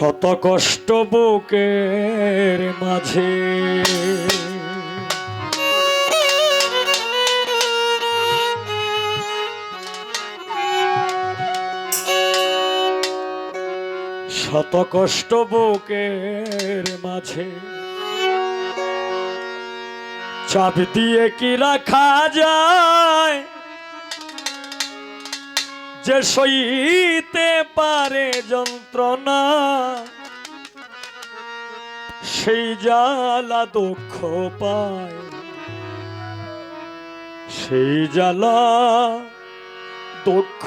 শত কষ্ট বুকের মাঝে। শত কষ্ট বুকের মাঝে। চাপ দিয়ে কি রাখা যায়? যে সইতে পারে যন্ত্রণা সেই জ্বালা দুঃখ পায়। সেই জ্বালা দুঃখ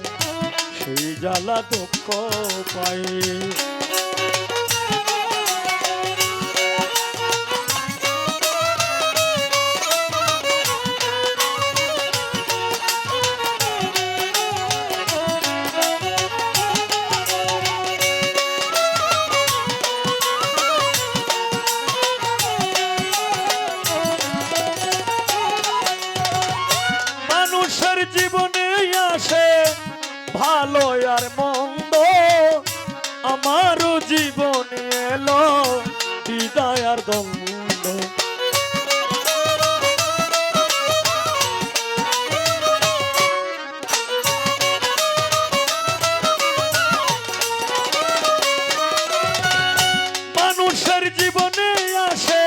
সেই জ্বালা দুঃখ পাই। ভালো আর মন্দ, আমারও জীবনে এলো বিদায় আর দ্বন্দ্ব। মানুষের জীবনে আসে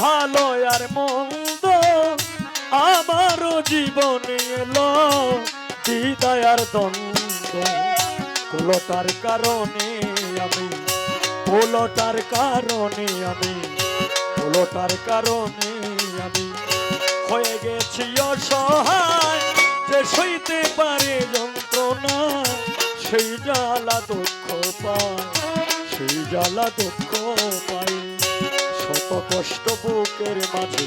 ভালো আর মন্দ, আমারও জীবনে এলো বিদায় আর দ্বন্দ্ব। কুলটার কারণে আমি, কুলটার কারণে আমি, কুলটার কারণে আমি হয়ে গেছি অসহায়। যে সইতে পারে যন্ত্রণা, সেই জ্বালা দুঃখ পায়, সেই জ্বালা দুঃখ পায়। শত কষ্ট বুকের মাঝে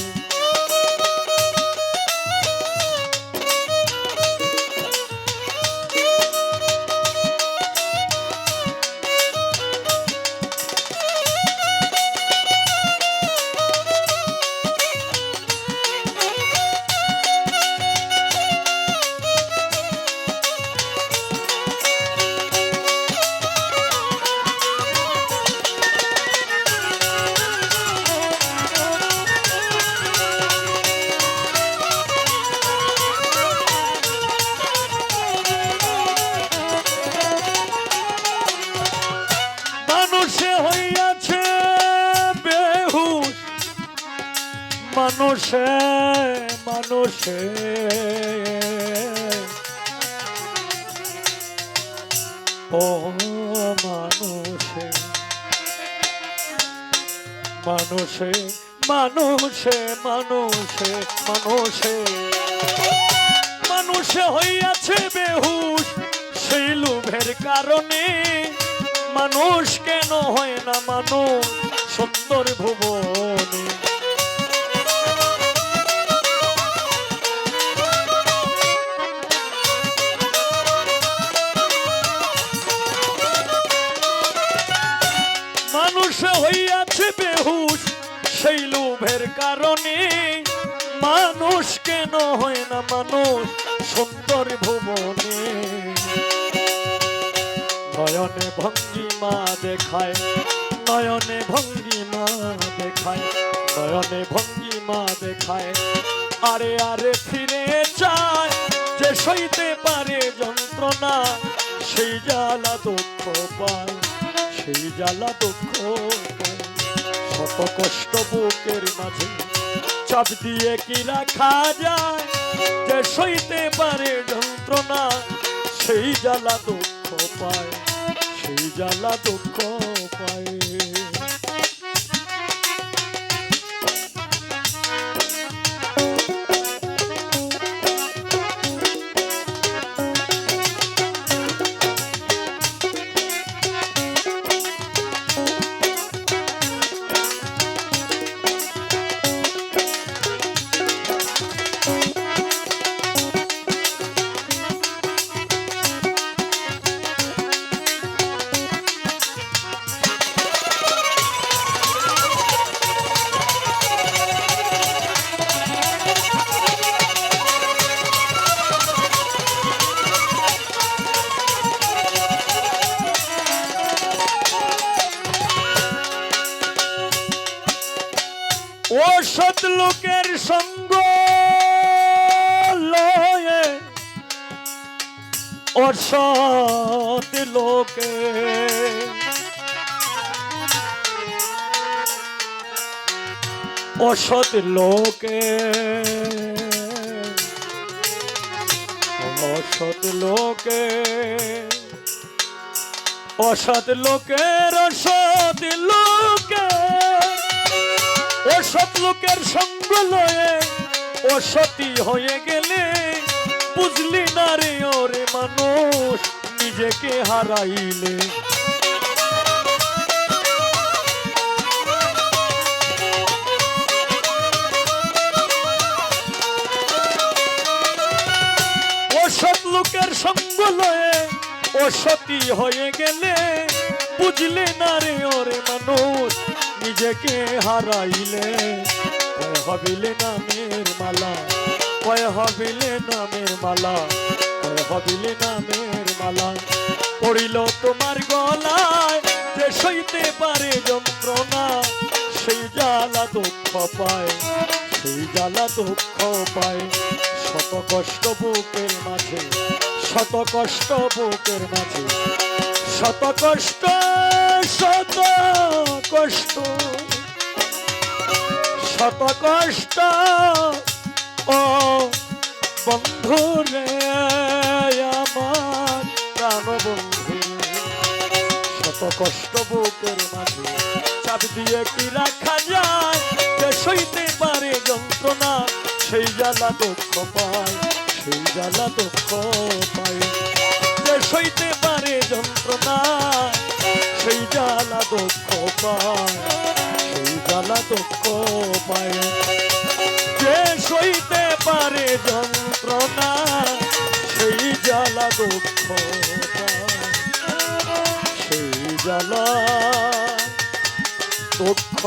হইয়াছে বেহুশ। মানুষে মানুষে। ও মানুষে মানুষে মানুষে মানুষে মানুষে। মানুষে হইয়াছে বেহুশ, সেই লোভের কারণে মানুষ কেন হয় না মানুষ? সুন্দর ভুবনে। মানুষ হইয়াছে বেহুশ সেই লোভের কারণে। মানুষ কেন হয় না মানুষ? সুন্দর ভুবনে। নয়নে ভঙ্গিমা দেখায়, নয়নে ভঙ্গিমা দেখায়, নয়নে ভঙ্গিমা দেখায়। আরে আরে ফিরে চায় যে সইতে পারে যন্ত্রণা, সেই জ্বালা দুঃখ পায়, সেই জ্বালা দুঃখ শত কষ্ট বুকের মাঝে চাপ দিয়ে কি রাখা যায়, যে সইতে পারে যন্ত্রণা, সেই জ্বালা দুঃখ পায় সেই জ্বালা দুঃখ পায়। ও সৎ লোকের সঙ্গ লয়ে অসৎ লোকে অসৎ লোকে অসৎ লোকে অসৎ লোকের অসৎ লোকে অসৎ লোকের সঙ্গ লয়ে অসতী হয়ে গেলে বুঝলি না রে ওরে মানুষ, নিজেকে হারাইলে। লোকের সঙ্গ লয়ে অসতী হয়ে গেলে বুঝলে না রে ওরে নিজেকে হারাইলে? কয় হবিলে নামের মালা? কয় হবিলে নামের মালা? কয় হবিলে নামের মালা? পড়িল তোমার গলায় যে সইতে পারে যন্ত্রণা, সেই জ্বালা দুঃখ পায়, সেই জ্বালা দুঃখ পায়। শত কষ্ট বুকের মাঝে, শত কষ্ট বুকের মাঝে, শত কষ্ট, শত কষ্ট, শত কষ্ট, ও বন্ধু রে আমার প্রাণ বন্ধু। শত কষ্ট বুকের মাঝে, চাপ দিয়ে কি রাখা যায়? যে সইতে পারে যন্ত্রণা, সেই জ্বালা দুঃখ পায়, সেই জ্বালা দুঃখ পায়। যে সইতে পারে যন্ত্রণা সেই জ্বালা দুঃখ পায়, সেই জ্বালা দুঃখ পায়। যে সইতে পারে যন্ত্রণা, সেই জ্বালা দুঃখ সেই জ্বালা দুঃখ